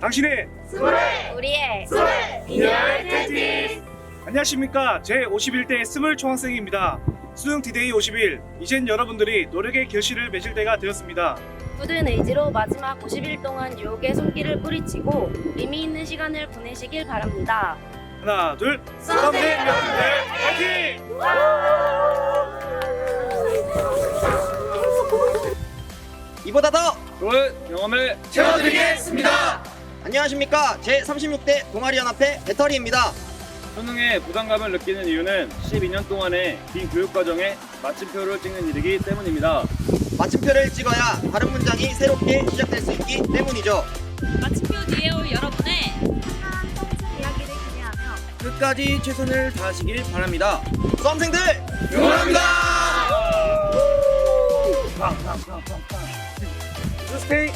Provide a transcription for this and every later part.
당신의 우리의 안녕하십니까. 제 51대 스물 총학생입니다. 수능 디데이 50일. 이젠 여러분들이 노력의 결실을 맺을 때가 되었습니다. 굳은 의지로 마지막 50일 동안 유혹의 손길을 뿌리치고 의미 있는 시간을 보내시길 바랍니다. 하나 둘 수험생 여러분들 파이팅! 이보다 더 좋은 경험을 채워드리겠습니다. 안녕하십니까 제 36대 동아리 연합회 배터리입니다. 수능에 부담감을 느끼는 이유는 12년 동안의 긴 교육 과정에 마침표를 찍는 일이기 때문입니다 마침표를 찍어야 다른 문장이 새롭게 시작될 수 있기 때문이죠. 마침표 뒤에 올 여러분의 끝까지 최선을 다하시길 바랍니다. 수험생들 응원합니다. 스테이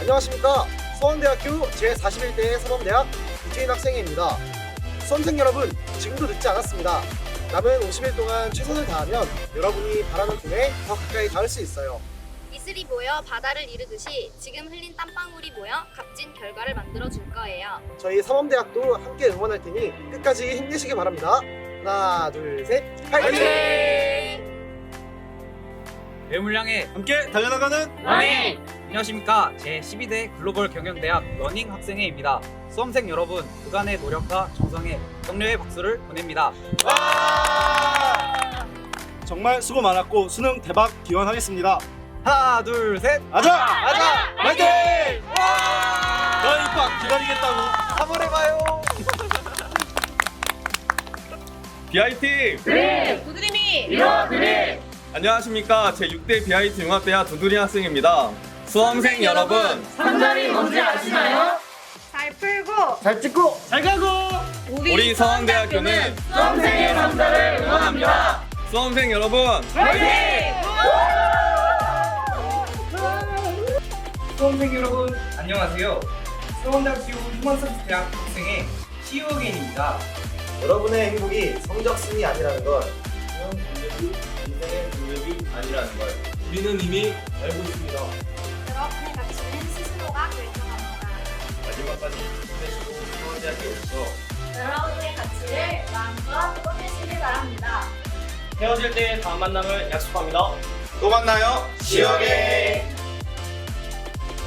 안녕하십니까. 수원대학교 제41대 사범대학 이재인 학생입니다. 수험생 여러분 지금도 늦지 않았습니다. 남은 50일 동안 최선을 다하면 여러분이 바라는 꿈에 더 가까이 닿을 수 있어요 이슬이 모여 바다를 이루듯이 지금 흘린 땀방울이 모여 값진 결과를 만들어 줄 거예요. 저희 사범대학도 함께 응원할 테니 끝까지 힘내시기 바랍니다. 하나 둘 셋. 파이팅! 배물량에 함께 달려나가는 안녕하십니까. 제 12대 글로벌 경영대학 러닝 학생회입니다. 수험생 여러분 그간의 노력과 정성에 격려의 박수를 보냅니다. 정말 수고 많았고 수능 대박 기원하겠습니다 하나 둘 셋. 아자! 아자! 파이팅! 너 입학 기다리겠다고. 3월에 봐요. BIT 두드림이! 안녕하십니까. 제 6대 BIT 융합대학 두두리 학생입니다. 수험생 여러분 잘 풀고. 잘 찍고. 잘 가고! 우리 서원대학교는 수험생의 성적을 응원합니다. 수험생 여러분 수험생 여러분 안녕하세요. 수원대학교 휴먼서비스 대학 학생회 시우겐입니다. 여러분의 행복이 성적 순이 아니라는 걸. 인생의 동력이 아니라는 걸 우리는 이미 알고 있습니다. 여러분의 가치는 스스로가 결정합니다. 마지막까지 힘내시고 서원대학교 오셔서 여러분의 가치를 마음껏 뽐내시길 바랍니다. 헤어질 때 다음 만남을 약속합니다. 또 만나요. 지역에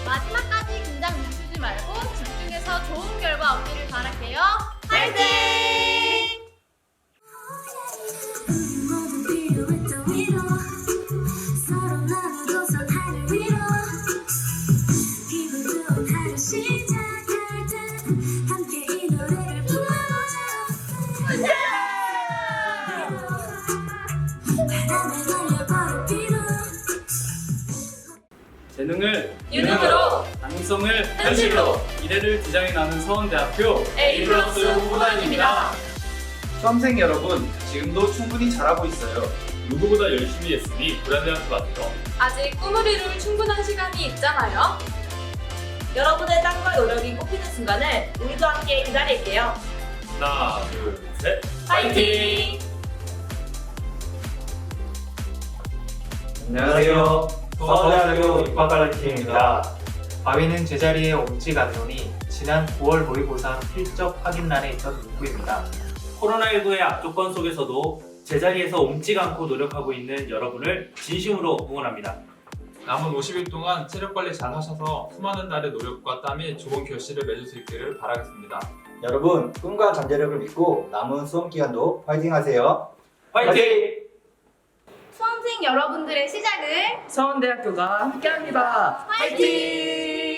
마지막까지 긴장 늦추지 말고 집중해서 좋은 결과 얻기를 바랄게요. 화이팅! 재능을 유능으로 가능성을 현실로 미래를 디자인해 나는 서원대학교 A 플러스 후보단입니다. 수험생 여러분 지금도 충분히 잘하고 있어요 누구보다 열심히 했으니 불안해할 것 같아요 아직 꿈을 이룰 충분한 시간이 있잖아요. 여러분의 땀과 노력이 꽃피는 순간을 우리도 함께 기다릴게요. 하나 둘셋 화이팅! 안녕하세요. 서울대학교 입학관리팀입니다. 바위는 제자리에 옮지 않으니 지난 9월 모의고사 필적 확인란에 있던 문구입니다. 코로나19의 악조건 속에서도 제자리에서 옮지 않고 노력하고 있는 여러분을 진심으로 응원합니다. 남은 50일 동안 체력 관리 잘 하셔서 수많은 날의 노력과 땀이 좋은 결실을 맺을 수 있기를 바라겠습니다. 여러분 꿈과 잠재력을 믿고 남은 수험 기간도 파이팅 하세요. 화이팅! 수험생 여러분들의 시작을 서원대학교가 함께합니다 화이팅!